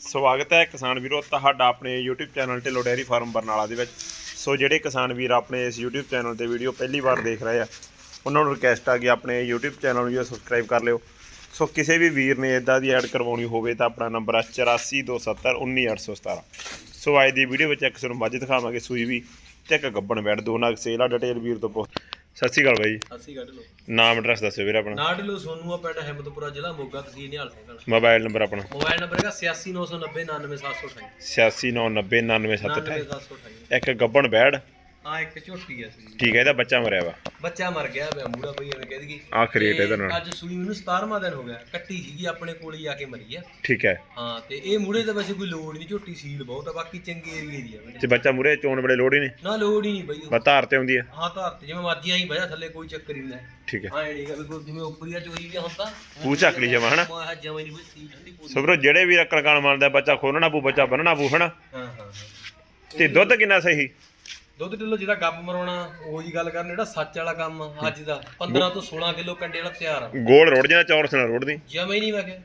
ਸਵਾਗਤ ਹੈ ਕਿਸਾਨ ਵੀਰੋ, ਤੁਹਾਡਾ ਆਪਣੇ YouTube channel Dhillon dairy farm Barnala ਦੇ ਵਿੱਚ। ਸੋ ਜਿਹੜੇ ਕਿਸਾਨ ਵੀਰ ਆਪਣੇ ਇਸ YouTube ਚੈਨਲ ਤੇ ਵੀਡੀਓ ਪਹਿਲੀ ਵਾਰ ਦੇਖ ਰਹੇ ਆ, ਉਹਨਾਂ ਨੂੰ ਰਿਕਵੈਸਟ ਆ ਕਿ ਆਪਣੇ YouTube ਚੈਨਲ ਨੂੰ ਸਬਸਕ੍ਰਾਈਬ ਕਰ ਲਿਓ। ਸੋ ਕਿਸੇ ਵੀ ਵੀਰ ਨੇ ਇਦਾਂ ਦੀ ਐਡ ਕਰਵਾਉਣੀ ਹੋਵੇ ਤਾਂ ਆਪਣਾ ਨੰਬਰ ਆ 8427191817 ਸੋ ਅੱਜ ਦੀ ਵੀਡੀਓ ਵਿੱਚ ਇੱਕ ਤੁਹਾਨੂੰ ਮੱਝ ਦਿਖਾਵਾਂਗੇ ਸੂਈ ਵੀ ਤੇ ਇੱਕ ਗੱਬਣ ਬੈਠ ਦੋ ਨਾਲ ਸੇਲ ਆ ਡਿਟੇਲ ਵੀਰ ਤੋਂ ਪੁੱਛ ਸਤਿ ਸ਼੍ਰੀ ਅਕਾਲ ਬਾਈ। ਅਸੀਂ ਕੱਢ ਲਓ ਨਾਮ ਐਡਰੈਸ ਦੱਸਿਓ ਵੀਰ ਆਪਣਾ। ਨਾਡਲੋ ਸੋਨੂਆ ਪਿੰਡ ਹਿੰਮਤਪੁਰਾ ਜ਼ਿਲ੍ਹਾ ਮੋਗਾ ਤਹਿਸੀਲ ਨਿਹਾਲ ਸਿੰਘ ਮੋਬਾਈਲ ਨੰਬਰ ਆਪਣਾ। ਮੋਬਾਈਲ ਨੰਬਰ ਹੈਗਾ 8699099728 86999728 99728 ਇੱਕ ਗੱਬਣ ਬੈੜ ਆ ਇੱਕ ਝੋਟੀ ਆ ਸੀ ਠੀਕ ਹੈ ਇਹਦਾ ਬੱਚਾ ਮਰਿਆ ਵਾ। ਬੱਚਾ ਮਰ ਗਿਆ ਪਿਆ ਮੂੜਾ ਬਈ ਐਵੇਂ ਕਹਿ ਦਈਏ। ਆਖਰੀ ਰੇਟ ਇਹਦੇ ਨਾਲ ਅੱਜ ਸੂਈ ਮੈਨੂੰ 17ਵਾਂ ਦਿਨ ਹੋ ਗਿਆ ਕੱਟੀ ਸੀਗੀ ਆਪਣੇ ਕੋਲ ਹੀ ਆ ਕੇ ਮਰੀ ਆ। ਠੀਕ ਹੈ ਹਾਂ ਤੇ ਇਹ ਮੂੜੇ ਤਾਂ ਵੈਸੇ ਕੋਈ ਲੋੜ ਨਹੀਂ ਝੋਟੀ ਸੀਲ ਬਹੁਤ ਆ ਬਾਕੀ ਚੰਗੇ ਏਰੀਏ ਦੀ ਆ ਤੇ ਬੱਚਾ ਮੂਰੇ ਚੋਣ ਬੜੇ ਲੋੜ ਹੀ ਨਹੀਂ। ਨਾ ਲੋੜ ਹੀ ਨਹੀਂ ਬਈ ਬਸ ਧਾਰ ਤੇ ਆਉਂਦੀ ਹੈ ਹਾਂ ਧਾਰ ਤੇ ਜਿਵੇਂ ਮਰਜ਼ੀ ਆਈ ਬਹਿ ਥੱਲੇ ਕੋਈ ਚੱਕਰ ਹੀ ਨਹੀਂ ਠੀਕ ਹੈ ਹਾਂ ਨਹੀਂ ਗਾ ਵੀ ਕੋਈ ਜਿਵੇਂ ਉੱਪਰੀਆ ਚੋਰੀ ਵੀ ਹੁੰਦਾ। ਪੂਛ ਚੱਕ ਲਈ ਜਮਾ ਹਨਾ? ਮੈਂ ਜਮਾ ਨਹੀਂ ਬਈ ਸੀ ਠੰਡੀ ਪੂਰੀ। ਸੋ ਵੀਰੋ ਜਿਹੜੇ ਵੀ ਰੱਕਣ ਕਾਣ ਮੰਨਦਾ ਬੱਚਾ ਖੋਲਣਾ ਪੂ ਬੱਚਾ ਬੰਨਣਾ ਪੂ ਹਨਾ? ਹਾਂ ਹਾਂ ਹਾਂ। ਤੇ ਦੁੱਧ ਕਿੰਨਾ ਸਹੀ? ਦੁੱਧ ਕਿਲੋ ਜਿਹਦਾ ਗੱਬ ਮਰਾਉਣਾ ਉਹੀ ਗੱਲ ਕਰਨ ਜਿਹੜਾ ਸੱਚ ਵਾਲਾ ਕੰਮ ਆ ਅੱਜ ਦਾ। 15 ਤੋਂ 16 ਕਿਲੋ ਕੰਡੇ ਵਾਲਾ ਤਿਆਰ ਆ। ਗੋਲ ਰੋੜ ਜਾਣਾ ਚੌਰਸ ਨਾਲ ਰੋੜ ਦੀ ਜਮੇ ਹੀ ਨਹੀਂ ਮੈਂ ਕਿਹਾ।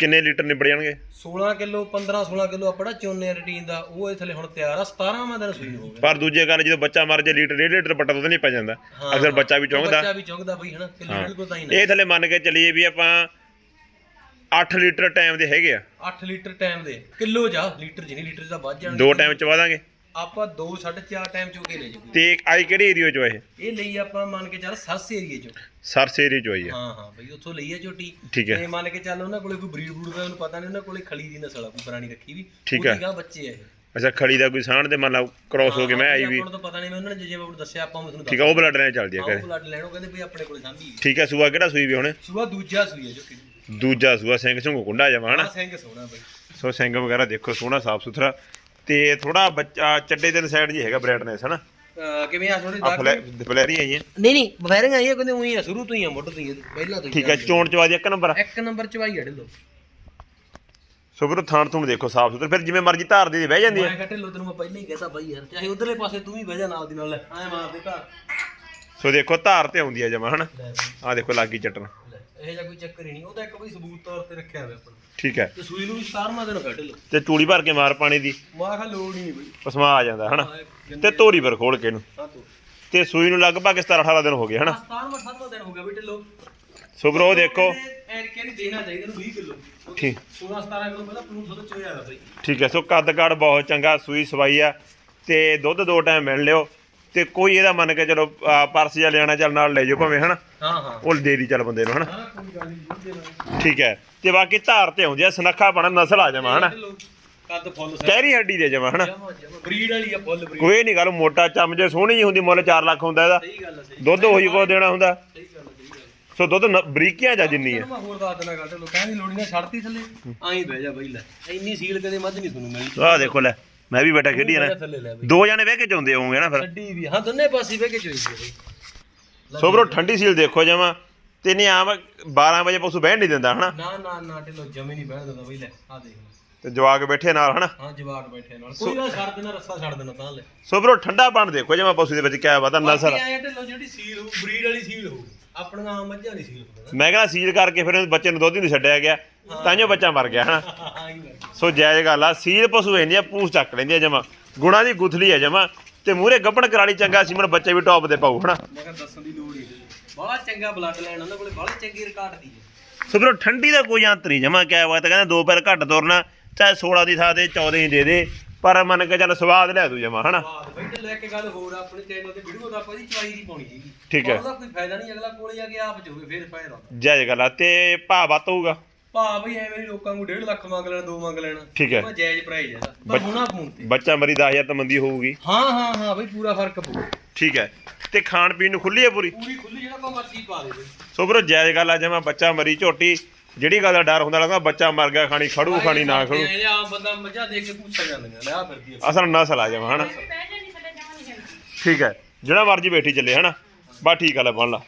ਕਿੰਨੇ ਲੀਟਰ ਨਿਬੜ ਜਾਣਗੇ? 16 ਕਿਲੋ 15 16 ਕਿਲੋ ਆਪਣਾ ਚੋਨੇ ਰੂਟੀਨ ਦਾ ਉਹ ਇਹ ਥੱਲੇ ਹੁਣ ਤਿਆਰ ਆ 17ਵਾਂ ਦਿਨ ਸੂਈ ਹੋ ਗਿਆ ਪਰ ਦੂਜੇ ਗੱਲ ਜਦੋਂ ਬੱਚਾ ਮਰ ਜੇ ਲੀਟਰ ਡੇਢ ਲੀਟਰ ਬੱਟਾ ਦੁੱਧ ਨਹੀਂ ਪੈ ਜਾਂਦਾ। ਅਕਸਰ ਬੱਚਾ ਵੀ ਚੌਂਕਦਾ ਬੱਚਾ ਵੀ ਚੁੰਗਦਾ ਬਈ ਹਨਾ ਕਿਲੋ ਬਿਲਕੁਲ ਤਾਂ ਹੀ ਨਾ। ਇਹ ਥੱਲੇ ਮੰਨ ਕੇ ਚੱਲੀਏ ਵੀ ਆਪਾਂ 8 ਲੀਟਰ ਟਾਈਮ ਦੇ ਹੈਗੇ ਆ। 8 ਲੀਟਰ ਟਾਈਮ ਦੇ। ਕਿਲੋ ਜਾ ਲੀਟਰ ਜਿਨੀ ਲੀਟਰ ਦਾ ਵੱਧ ਜਾਣ ਦੋ ਟਾਈਮ ਚਵਾ ਦਾਂਗੇ। ਆਪਾਂ 2 4.5 ਟਾਈਮ ਚੋ ਕੇ ਲੈ ਜੀ। ਤੇ ਆਈ ਕਿਹੜੀ ਏਰੀਆ ਚੋਂ ਇਹ? ਇਹ ਲਈ ਆਪਾਂ ਮੰਨ ਕੇ ਚੱਲ ਸਰਸ ਏਰੀਏ ਚੋਂ। ਸਰਸ ਏਰੀਆ ਚੋਂ ਆਈ ਆ। ਹਾਂ ਹਾਂ ਬਈ ਉੱਥੋਂ ਲਈ ਆ ਝੋਟੀ ਠੀਕ ਹੈ। ਤੇ ਮੰਨ ਕੇ ਚੱਲ ਉਹਨਾਂ ਕੋਲੇ ਕੋਈ ਬਰੀਡ ਬਰੂਡ ਦਾ ਉਹਨੂੰ ਪਤਾ ਨਹੀਂ ਉਹਨਾਂ ਕੋਲੇ ਖਲੀ ਦੀ ਨਸਲ ਆ ਕੋਈ ਪੁਰਾਣੀ ਰੱਖੀ ਵੀ। ਠੀਕ ਹੈ। ਗਾਂ ਬੱਚੇ ਆ ਇਹ। ਅੱਛਾ ਖੜੀ ਦਾ ਕੋਈ ਸਾਂਢ ਦੇ ਮੰਨ ਲਾ ਕ੍ਰੋਸ ਹੋ ਕੇ ਮੈਂ ਆਈ ਵੀ। ਆਪਾਂ ਨੂੰ ਤਾਂ ਪਤਾ ਨਹੀਂ ਮੈਂ ਉਹਨਾਂ ਨੇ ਜਿਵੇਂ ਮੈਨੂੰ ਦੱਸਿਆ ਆਪਾਂ ਤੁਹਾਨੂੰ ਠੀਕ ਆ ਉਹ ਬਲੱਡ ਲਾਈਨ ਚੱਲਦੀ ਆ ਘਰੇ। ਉਹ ਬਲੱਡ ਲੈਣੋ ਕਹਿੰਦੇ ਵੀ ਆਪਣੇ ਕੋਲੇ ਸਾਂਭੀ ਠੀਕ ਹੈ ਸੂਆ ਕਿਹੜਾ ਸੂਈ ਵੀ ਹੁਣ? ਸੂਆ ਦੂਜਾ ਸੂਈ ਹੈ ਝੋਟੀ ਦੂਜਾ ਸੂਆ ਸਿੰਘ ਸੰਘੂ ਕੁੰਡਾ ਜਾਵਾ ਹਨਾ? ਆ ਸਿੰਘ ਸੋਹਣਾ ਬਈ। ਸੋ ਸਿੰਘ ਵਗੈਰਾ ਦੇਖੋ ਸੋਹਣਾ ਸਾਫ਼ ਸੁਥਰਾ ਤੇ ਥੋੜਾ ਬੱਚਾ ਚੱਡੇ ਦੇ ਸਾਈਡ ਜੀ ਹੈਗਾ ਬ੍ਰੈਡਨੈਸ ਹਨਾ? ਅਹ ਕਿਵੇਂ ਆ ਥੋੜੇ ਆ ਫਲੈਰੀ ਆਈਆਂ ਨਹੀਂ ਨਹੀਂ ਬਫੈਰਿੰਗ ਆਈ ਹੈ ਕਹਿੰਦੇ ਉਹੀ ਆ ਸ਼ੁਰੂ ਤੋਂ ਹੀ ਆ ਮੁੱਢ ਤੋਂ ਹੀ ਆ, ਪਹਿਲਾਂ ਤੋਂ ਹੀ ਠੀਕ ਹੈ ਚੋਣ ਚਵਾ ਦੀ ਇੱਕ ਨੰਬਰ। ਇੱਕ ਨੰਬਰ ਚਵਾਈ ਆ ਢਿੱਲੋ। ਸੋ ਵੀਰੋ ਥਾਣ ਥੂਣ ਦੇਖੋ ਸਾਫ਼ ਸੁਥਰਾ। ਫਿਰ ਜਿਵੇਂ ਮਰਜ਼ੀ ਧਾਰ ਦੀ ਬਹਿ ਜਾਂਦੀ ਹੈ ਮੈਂ ਕਿਹਾ ਢਿੱਲੋ ਤੈਨੂੰ ਮੈਂ ਪਹਿਲਾਂ ਹੀ ਕਹਤਾ ਬਾਈ ਯਾਰ ਚਾਹੇ ਉਧਰਲੇ ਪਾਸੇ ਤੂੰ ਵੀ ਬਹਿ ਜਾ ਨਾਲ ਦੀ ਨਾਲ ਲੈ ਐ ਮਾਰ ਦੇ ਘਰ ਸੋ ਦੇਖੋ ਧਾਰ ਤੇ ਆਉਂਦੀ ਹੈ ਜਮਾ ਹਨਾ? ਆ ਦੇਖੋ ਲੱਗੀ ਚੱਟਣ। ਇਹ ਜਿਹਾ ਕੋਈ ਚੱਕਰ ਹੀ ਨਹੀਂ। ਉਹ ਤਾਂ ਇੱਕ ਬਈ ਸਬੂਤ ਤੌਰ ਤੇ ਰੱਖਿਆ ਹੋਇਆ ਆਪਾਂ ਠੀਕ ਹੈ। ਤੇ ਸੂਈ ਨੂੰ ਵੀ 17ਵਾਂ ਦਿਨ ਹੋਇਆ ਢਿੱਲੋ ਤੇ ਚੂੜੀ ਭਰ ਕੇ ਮਾਰ ਪਾਣੀ ਦੀ। ਮਾਂ ਖਾ ਲੋੜ ਹੀ ਨਹੀਂ ਬਈ। ਪਸਮਾ ਆ ਜਾਂਦਾ ਹਨਾ? ਤੇ ਤੋਰੀ ਪਰ ਖੋਲ ਕੇ ਇਹਨੂੰ। ਹਾਂ ਤੂੰ ਤੇ ਸੂਈ ਨੂੰ ਲਗਭਗ 17 18 ਦਿਨ ਹੋ ਗਏ ਹਨਾ? 17ਵਾਂ 18ਵਾਂ ਦਿਨ ਹੋ ਗਿਆ ਬਈ ਢਿੱਲੋ। ਸੋ ਵੀਰੋ ਦੇਖੋ। ਐ ਕਿਹੜੀ ਦੇਣਾ ਚਾਹੀਦਾ ਇਹਨੂੰ 20 ਕਿਲੋ। ਠੀਕ। 16 17 ਕਿਲੋ ਪਹਿਲਾਂ ਪਲੂ ਥੋੜਾ ਚੋਇਆ ਦਾ ਬਈ। ਠੀਕ ਹੈ ਸੋ ਕੱਦ ਕਾੜ ਬਹੁਤ ਚੰਗਾ ਸੂਈ ਸਵਾਈ ਆ। ਤੇ ਦੁੱਧ ਦੋ ਟਾਈਮ ਮਿਲ ਲਿਓ। ਤੇ ਕੋਈ ਇਹਦਾ ਮੰਨ ਕੇ ਚਲੋ ਪਰਸ ਜਾਂ ਲੈਣਾ ਚੱਲ ਨਾਲ ਲੈ ਜਾਓ ਭਾਵੇਂ ਹਨਾ? ਹਾਂ ਹਾਂ। ਉਹ ਦੇ ਦੀ ਚੱਲ ਬੰਦੇ ਨੂੰ ਹਨਾ? ਠੀਕ ਹੈ। ਤੇ ਬਾਕੀ ਧਾਰ ਤੇ ਆਉਂਦੀ ਆ ਸਨੱਖਾ ਬਣਾ ਨਸਲ ਆ ਜਾਵਾ ਹਨਾ? ਕੱਦ ਫੁੱਲ ਸਾ ਕਹਿਰੀ ਹੱਡੀ ਦੇ ਜਾਵਾ ਹਨਾ? ਬਰੀਡ ਵਾਲੀ ਆ ਫੁੱਲ ਬਰੀਡ। ਕੋਈ ਨਹੀਂ ਗੱਲ ਮੋਟਾ ਚਮਜੇ ਸੋਹਣੀ ਜੀ ਹੁੰਦੀ ਮੁੱਲ 4 ਲੱਖ ਹੁੰਦਾ ਇਹਦਾ। ਸਹੀ ਗੱਲ ਸਹੀ ਦੁੱਧ ਉਹੀ ਕੋ ਦੇਣਾ ਹੁੰਦਾ। ਸਹੀ ਗੱਲ ਆ, ਸਹੀ ਗੱਲ ਆ। ਸੋ ਦੁੱਧ ਬਰੀਕੀਆਂ ਜਾ ਜਿੰਨੀ ਹੈ ਤੈਨੂੰ ਮੈਂ ਹੋਰ ਦੱਸ ਦੇਣਾ ਗੱਲ ਤੇ ਲੋਕਾਂ ਦੀ ਲੋੜੀ ਨਾ ਛੱਡਤੀ ਥੱਲੇ। ਆਈ ਬਹਿ ਜਾ ਬਈ ਲੈ। ਇੰਨੀ ਸੀਲ ਕਦੇ ਮੱਝ ਨਹੀਂ ਤੁਹਾਨੂੰ ਮਿਲੀ ਆਹ ਦੇਖੋ ਲੈ। ਮੈਂ ਵੀ ਬੈਠਾ ਖੇਡੀ ਜਾ ਜਾਣਾ ਦੋ ਜਾਣੇ ਬਹਿ ਕੇ ਚਾਉਂਦੇ ਹੋਵੋਗੇ ਨਾ ਫਿਰ। ਛੱਡੀ ਵੀ ਹਾਂ ਦੋਨੇ ਪਾਸੇ ਬਹਿ ਕੇ ਚੋਈ ਸੀ ਬਈ। ਸੋ ਬਰੋ ਠੰਡੀ ਸੀਲ ਦੇਖੋ ਜਮਾ। ਤੇ ਨਹੀਂ ਆਮ 12 ਵਜੇ ਪਸ਼ੂ ਬਹਿਣ ਨਹੀਂ ਦਿੰਦਾ ਹਨਾ? ਨਾ ਨਾ ਨਾ ਢਿੱਲੋ ਜਮੇ ਨਹੀਂ ਬਹਿਣ ਦਿੰਦਾ ਬਈ ਲੈ ਆ ਦੇਖ ਲੈ। ਤੇ ਜਵਾਕ ਬੈਠੇ ਨਾਲ ਹਨਾ? ਹਾਂ ਜਵਾਕ ਬੈਠੇ ਨਾਲ। ਕੋਈ ਨਾ ਛੱਡ ਦੇਣਾ ਰੱਸਾ ਛੱਡ ਦੇਣਾ ਤਾਂ ਲੈ। ਸੋ ਬਰੋ ਠੰਡਾ ਪਾਣ ਦੇਖੋ ਜਮਾ ਪਸ਼ੂ ਦੇ ਵਿੱਚ ਕਿਆ ਨਸਲ। ਬਾਕੀ ਐਂ ਢਿੱਲੋ ਜਿਹੜੀ ਸੀਲ ਹੋਊ ਬਰੀਡ ਵਾਲੀ ਸੀਲ ਹੋਊ ਆਪਣੀਆਂ ਆਮ ਮੱਝਾਂ ਨਹੀਂ ਸੀਲ ਹੁੰਦੀਆਂ ਮੈਂ ਕਹਿੰਦਾ ਸੀਲ ਕਰਕੇ ਫਿਰ ਬੱਚੇ ਨੂੰ ਦੁੱਧ ਹੀ ਨਹੀਂ ਛੱਡਿਆ ਗਿਆ ਤਾਂਿਓ ਬੱਚਾ ਮਰ ਗਿਆ ਹਨਾ? ਹਾਂ ਹੀ ਬਈ। ਸੋ ਜਾਇਜ਼ ਗੱਲ ਆ ਸੀਲ ਪਸ਼ੂ ਇੰਦੀਆਂ ਪੂਛ ਚੱਕ ਲੈਂਦੀ ਆ ਜਮਾ। ਗੁਣਾ ਦੀ ਗੁਥਲੀ ਆ ਜਮਾ। ਤੇ ਮੂਰੇ ਗੱਬਣ ਕਰਾਲੀ ਚੰਗਾ ਸੀਮਨ ਬੱਚੇ ਵੀ ਟੌਪ ਦੇ ਪਾਉ ਹਨਾ? ਮੈਂ ਕਿਹਾ ਦੱਸਣ ਦੀ ਲੋੜ ਹੀ ਨਹੀਂ। ਬੜਾ ਚੰਗਾ ਬਲੱਡ ਲਾਈਨ ਉਹਨਾਂ ਕੋਲੇ ਬੜਾ ਚੰਗੀ ਰਿਕਾਰਡ ਦੀ ਹੈ ਸੋ ਵੀਰੋ ਠੰਡੀ ਦਾ ਕੋਈ ਅੰਤ ਨਹੀਂ ਜਮਾ ਕਿਆ ਬਾਤ ਕਹਿੰਦਾ ਦੋ ਪੈਰ ਘੱਟ ਤੁਰਨਾ ਚਾਹੇ 16 ਦੀ ਥਾਂ ਤੇ 14 ਹੀ ਦੇ ਦੇ ਪਰ ਮੰਨ ਕੇ ਚੱਲ ਸਵਾਦ ਲੈ ਦੂ ਜਮਾ ਹਨਾ? ਤੇ ਲੈ ਕੇ ਗੱਲ ਹੋਰ ਆਪਣੇ ਚੈਨਲ ਤੇ ਵੀਡੀਓ ਦਾ ਆਪਾਂ ਇਹਦੀ ਚਵਾਈ ਦੀ ਪਾਉਣੀ ਸੀਗੀ। ਠੀਕ ਹੈ। ਉਹਦਾ ਕੋਈ ਫਾਇਦਾ ਨਹੀਂ ਅਗਲਾ ਕੋਲੇ ਆ ਕੇ ਆਪ ਚੋਵੇ ਫੇਰ ਫਾਇਦਾ ਜਾਇਜ਼ ਗੱਲ ਤੇ ਭਾਅ ਹੋਊਗਾ। ਭਾ ਬਈ ਐਵੇਂ ਨੀ ਲੋਕਾਂ ਨੂੰ 1.5 ਲੱਖ ਮੰਗ ਲੈਣਾ 2 ਮੰਗ ਲੈਣਾ। ਠੀਕ ਹੈ। ਉਹ ਜਾਇਜ਼ ਪ੍ਰਾਈਸ ਹੈ ਪਰ ਹੁਣਾ ਫੋਨ ਤੇ। ਬੱਚਾ ਮਰੀ 10000 ਤਾਂ ਮੰਦੀ ਹੋਊਗੀ। ਹਾਂ ਹਾਂ ਹਾਂ ਬਈ ਪੂਰਾ ਫ਼ਰਕ ਪਊ। ਠੀਕ ਹੈ। ਤੇ ਖਾਣ ਪੀਣ ਨੂੰ ਖੁੱਲੀ ਹੈ ਪੂਰੀ? ਪੂਰੀ ਖੁੱਲੀ ਜਿਹੜਾ ਕੋ ਮਰਜ਼ੀ ਪਾ ਦੇ ਬਈ। ਸੋ ਵੀਰੋ ਜਾਇਜ਼ ਗੱਲ ਆ ਜਮਾ ਬੱਚਾ ਮਰੀ ਝੋਟੀ ਜਿਹੜੀ ਗੱਲ ਦਾ ਡਰ ਹੁੰਦਾ ਲੱਗਦਾ ਬੱਚਾ ਮਰ ਗਿਆ ਖਾਣੀ ਖੜੂ ਖਾਣੀ ਨਾ ਖੜੂ। ਇਹ ਆਮ ਬੰਦਾ ਮੱਝਾਂ ਦੇਖ ਕੇ ਪੁੱਛ ਜਾਂਦੀਆਂ ਲੈ ਆ ਫਿਰਦੀ ਆ। ਅਸਲ ਨਸਲ ਆ ਜਮਾ ਹਨਾ? ਠੀਕ ਹੈ। ਜਿਹੜਾ ਮਰਜ਼ੀ ਬੈਠੀ ਚੱਲੇ ਹਨਾ? ਬਾ ਠੀਕ ਆ ਲੈ ਬਣ ਲਾ।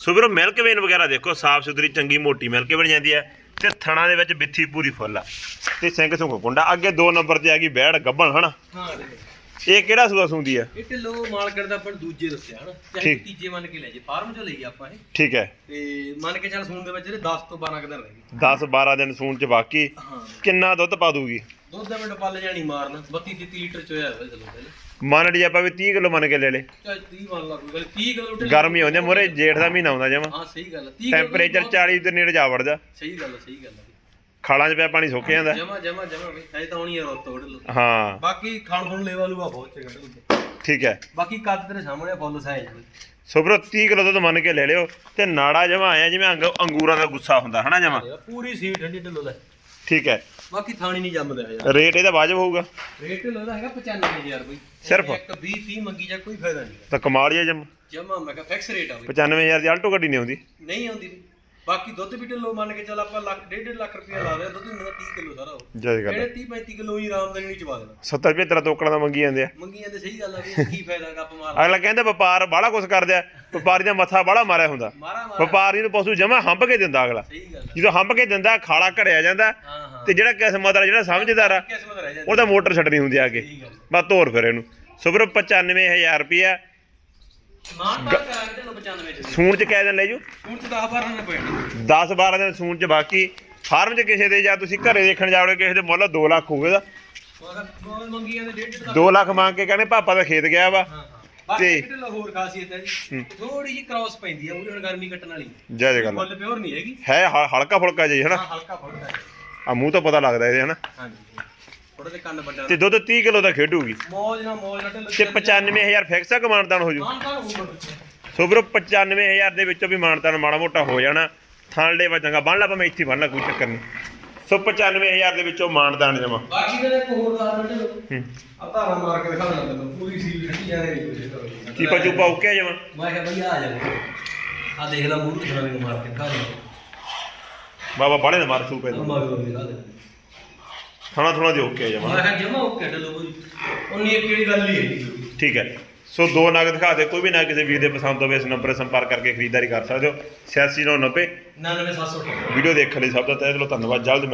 ਸੋ ਵੀਰੋ ਮਿਲਕ ਵੇਨ ਵਗੈਰਾ ਦੇਖੋ ਸਾਫ਼ ਸੁਥਰੀ ਚੰਗੀ ਮੋਟੀ ਮਿਲਕ ਬਣ ਜਾਂਦੀ ਹੈ ਤੇ ਥਣਾ ਦੇ ਵਿੱਚ ਬਿੱਥੀ ਪੂਰੀ ਫੁੱਲ ਆ। ਤੇ ਸਿੰਘ ਸੁੰਘ ਕੁੰਡਾ ਅੱਗੇ 2 ਨੰਬਰ ਤੇ ਆ ਗਈ ਬੈੜ ਗੱਬਣ ਹਨਾ? ਹਾਂ ਇਹ ਕਿਹੜਾ ਸੂਆ ਸੂੰਦੀ ਆ? ਇਹ ਢਿੱਲੋ ਮਾਲਕਣ ਦਾ ਆਪਾਂ ਦੂਜੇ ਦੱਸਿਆ ਹਨਾ? ਚਾਹੇ। ਤੀਜੇ ਮੰਨ ਕੇ ਲੈ ਜੇ ਫਾਰਮ ਚੋਂ ਲਈ ਆਪਾਂ ਇਹ। ਠੀਕ ਹੈ। ਤੇ ਮੰਨ ਕੇ ਚੱਲ ਸੂਣ ਦੇ ਵਿੱਚ ਜਿਹੜੇ 10 ਤੋਂ 12 ਕੁ ਦਿਨ ਰਹਿ ਗਏ। 10 12 ਦਿਨ ਸੂਣ ਚ ਬਾਕੀ ਕਿੰਨਾ ਦੁੱਧ ਪਾ ਦੂਗੀ? ਦੁੱਧ ਦਾ ਮਿੰਟ ਪੱਲ ਜਾਣੀ ਮਾਰਨ। 32 33 ਲੀਟਰ ਚ ਹੋਇਆ ਹੋਇਆ ਚਲੋ ਪਹਿਲੇ। ਮੰਨ ਲਈ ਆਪਾਂ ਵੀ 30 ਕਿਲੋ ਮੰਨ ਕੇ ਲੈ ਲੇ ਚਾਹੇ 30 ਮੰਨ ਲਾ ਕੋਈ ਗੱਲ 30 ਕਿਲੋ ਢਿੱਲੋਂ- ਗਰਮੀ ਆਉਂਦੀ ਮੋਰੇ ਜੇਠ ਦਾ ਮਹੀਨਾ ਆਉਂਦਾ ਜਮਾ। ਹਾਂ ਸਹੀ ਗੱਲ ਆ, 30 ਟੈਂਪਰੇਚਰ 40 ਦੇ ਨੇੜੇ ਜਾ ਵੜਦਾ ਸਹੀ ਗੱਲ ਆ, ਸਹੀ ਗੱਲ ਖਾਲਾਂ 'ਚ ਪਿਆ ਪਾਣੀ ਸੁੱਕ ਜਾਂਦਾ। ਜਮਾ ਜਮਾ ਜਮਾ ਬਈ ਹਜੇ ਤਾਂ ਹੋਣੀ ਰੋਤ ਤੋੜ ਲੋ ਹਾਂ। ਬਾਕੀ ਖਾਣ ਖੁਣ ਲੈਵਾ ਲੂਆ ਬਹੁਤ ਚੰਗਾ। ਠੀਕ ਹੈ। ਬਾਕੀ ਕੱਦ ਤੇਰੇ ਸਾਹਮਣੇ ਫੁੱਲ ਸਾਈਜ਼ ਸੋ ਵੀਰੋ 30 ਕਿਲੋ ਦੁੱਧ ਮੰਨ ਕੇ ਲੈ ਲਿਓ। ਤੇ ਨਾੜਾ ਜਮਾ ਆਇਆ ਜਿਵੇਂ ਅੰਗ ਅੰਗੂਰਾਂ ਦਾ ਗੁੱਸਾ ਹੁੰਦਾ ਹਨਾ ਜਮਾ? ਪੂਰੀ ਸੀ ਠੰਡੀ ਢਿੱਲੋ ਦਾ ਠੀਕ ਹੈ। ਬਾਕੀ ਥਾਣੀ ਨਹੀਂ ਜੰਮਦਾ ਹਜੇ ਰੇਟ ਇਹਦਾ ਵਾਜਬ ਹੋਊਗਾ। ਰੇਟ ਢਿੱਲੋ ਦਾ ਹੈਗਾ 95000 ਬਈ। ਸਿਰਫ? ਇੱਕ 20 30 ਮੰਗੀ ਜਾ ਕੋਈ ਫਾਇਦਾ ਨਹੀਂ। ਤਾਂ ਕਮਾਲ ਹੀ ਆ ਜਮ। ਜਮਾ ਮੈਂ ਕਿਹਾ ਫਿਕਸ ਰੇਟ ਆ ਬਈ। 95000 ਦੀ ਆਲਟੋ ਗੱਡੀ ਨਹੀਂ ਆਉਂਦੀ। ਨਹੀਂ ਆਉਂਦੀ। ਬਈ। ਬਾਕੀ ਦੁੱਧ ਵੀ ਢਿੱਲੋ ਮੰਨ ਕੇ ਚੱਲ ਆਪਾਂ ਲੱਖ ਡੇਢ ਡੇਢ ਲੱਖ ਰੁਪਇਆ ਲਾ ਦਿਆ ਦੁੱਧ ਮੇਰਾ 30 ਕਿਲੋ ਸਾਰਾ ਉਹ ਗੱਲ ਜਿਹੜੇ 30 35 ਕਿਲੋ ਹੀ ਆਰਾਮਦਾਨੀ ਨਹੀਂ ਚਵਾ ਦੇਣਾ। 70 ਰੁਪਏ ਤੇਰਾ ਤੋਕੜਾਂ ਦਾ ਮੰਗੀ ਜਾਂਦੇ ਆ। ਮੰਗੀ ਜਾਂਦੇ ਸਹੀ ਗੱਲ ਆ ਵੀ ਕੀ ਫਾਇਦਾ ਗੱਪ ਮਾਰ ਅਗਲਾ ਕਹਿੰਦਾ ਵਪਾਰ ਬਾਹਲਾ ਕੁਛ ਕਰਦੇ ਆ ਵਪਾਰੀ ਦਾ ਮੱਥਾ ਬਾਹਲਾ ਮਾਰਿਆ ਹੁੰਦਾ। ਮਾਰਾ ਮਾਰਾ। ਵਪਾਰੀ ਨੂੰ ਪਸ਼ੂ ਜਮਾ ਹੰਪ ਕੇ ਦਿੰਦਾ ਅਗਲਾ। ਸਹੀ ਗੱਲ ਆ। ਜਦੋਂ ਹੰਪ ਕੇ ਦਿੰਦਾ ਖਾਲਾ ਘੜਿਆ ਜਾਂਦਾ ਹਾਂ ਹਾਂ। ਤੇ ਜਿਹੜਾ ਕਿਸਮਤ ਵਾਲਾ ਜਿਹੜਾ ਸਮਝਦਾਰ ਆ ਕਿਸਮਤ ਰਹਿ ਜਾਂਦੀ ਉਹਦਾ ਮੋਟਰ ਛੱਡਣੀ ਹੁੰਦੀ ਆ ਸਹੀ ਗੱਲ ਬਸ ਤੋਰ ਫਿਰ ਇਹਨੂੰ। ਸੋ ਵੀਰੋ 95000 ਰੁਪਿਆ ਮਾਂ ਤਾਂ ਕਰਾਂਗੇ ਤੈਨੂੰ 95 ਚ ਸੂਣ ਚ ਕਿਹ ਲੈ ਜੂ। ਹੁਣ ਤੇ 10 12 ਨੇ। ਪੈਣਾ 10 12 ਦਿਨ ਸੂਣ ਚ ਬਾਕੀ ਫਾਰਮ ਚ ਕਿਸੇ ਦੇ ਜਾਂ ਤੁਸੀਂ ਘਰੇ ਦੇਖਣ ਜਾਓਗੇ ਕਿਸੇ ਦੇ ਮੁੱਲ 2 ਲੱਖ ਹੋਵੇ ਦਾ ਮਗਰ ਮੰਗੀ ਜਾਂਦੇ ਡੇਢ ਡੇਢ ਲੱਖ 2 ਲੱਖ ਮੰਗ ਕੇ ਕਹਿੰਦੇ ਪਾਪਾ ਦਾ ਖੇਤ ਗਿਆ ਵਾ। ਹਾਂ ਹਾਂ। ਬਾਕੀ ਤੇ- ਹੋਰ ਖਾਸੀਅਤ ਹੈ ਜੀ। ਥੋੜੀ ਜਿਹੀ ਕ੍ਰਾਸ ਪੈਂਦੀ ਆ ਉਹਦੇ ਹੁਣ ਗਰਮੀ ਕੱਟਣ ਵਾਲੀ। ਜੈ ਜੈ ਗੱਲ। ਫੁੱਲ ਪਿਓਰ ਨਹੀਂ ਹੈਗੀ। ਹੈ ਹ- ਹਲਕਾ ਫੁਲਕਾ ਜੀ ਹਨਾ? ਹਾਂ ਹਲਕਾ ਫੁਲਕਾ ਹੈ ਆ ਮੂੰਹ ਤੋਂ ਪਤਾ ਲੱਗਦਾ ਇਹਦੇ ਹਨਾ? ਹਾਂਜੀ। ਥੋੜੇ ਤੇ ਕੰਨ ਵੱਡਾ। ਤੇ ਦੁੱਧ 30 ਕਿਲੋ ਦਾ ਖੇਡੂਗੀ। ਮੌਜ ਨਾਲ ਮੌਜ ਢਿੱਲੋਂ ਤੇ 95000 ਫਿਕਸ ਆ ਕਮਾਨਦਾਨ ਹੋ ਜੂ। ਮਾਨ ਕਾਨ ਹੋਊਗਾ ਸੋ ਵੀਰੋ 95000 ਦੇ ਵਿੱਚੋਂ ਵੀ ਮਾਨਤਾਨ ਮਾੜਾ ਮੋਟਾ ਹੋ ਜਾਣਾ। ਥਾਂਲੇ ਵਜਾਂਗਾ ਬੰਨ ਲਾ ਭਾਵੇਂ ਇੱਥੇ ਬੰਨ ਲਾ ਕੋਈ ਚੱਕਰ ਨਹੀਂ। ਸੋ 95000 ਦੇ ਵਿੱਚੋਂ ਮਾਨਦਾਨ ਜਮਾ। ਬਾਕੀ ਦੇ ਇੱਕ ਹੋਰ ਦਾ ਢਿੱਲੋਂ। ਹੂੰ। ਆ ਧਾਰਾ ਮਾਰ ਕੇ ਦਿਖਾ ਦਿੰਦਾ ਤੈਨੂੰ ਪੂਰੀ ਸੀਲ ਠੰਡੀ ਜਾਣੇ ਨਹੀਂ ਕੁਝ ਚੀਪਾ ਚੂਪਾ ਓਕੇ ਜਮਾ? ਮੈਂ ਕਿਹਾ ਭਈ ਆ ਜਾ ਆ ਦੇਖ ਲੈ ਮੂੰਹ ਤੇ ਨੂੰ ਮਾਰ ਕੇ ਦਿਖਾ ਦੇ। ਬਾਬਾ ਬਾਲੇ ਨਾ ਮਾਰ ਸੂ ਪੈ ਮਾਰ ਕੇ ਦਿਖਾ ਦੇ। ਥਾਣਾ ਥੋਣਾ ਦੇ ਓਕੇ ਜਮਾ। ਮੈਂ ਕਿਹਾ ਜਮਾ ਓਕੇ ਢਿੱਲੋਂ ਕੋਈ ਉਨੀ ਇੱਕ ਕਿਹੜੀ ਗੱਲ ਨਹੀਂ ਹੈ ਠੀਕ ਹੈ। ਸੋ ਦੋ ਨਗ ਦਿਖਾ ਦੇ ਕੋਈ ਵੀ ਨਾ ਕਿਸੇ ਵੀਰ ਦੇ ਪਸੰਦ ਹੋਵੇ ਇਸ ਨੰਬਰ 'ਤੇ ਸੰਪਰਕ ਕਰਕੇ ਖਰੀਦਦਾਰੀ ਕਰ ਸਕਦੇ ਹੋ। 8690 99700 ਵੀਡੀਓ ਦੇਖਣ ਲਈ ਸਭ ਦਾ ਤਹਿ ਦਿਲੋਂ ਧੰਨਵਾਦ। ਜਲਦ ਮਿਲ-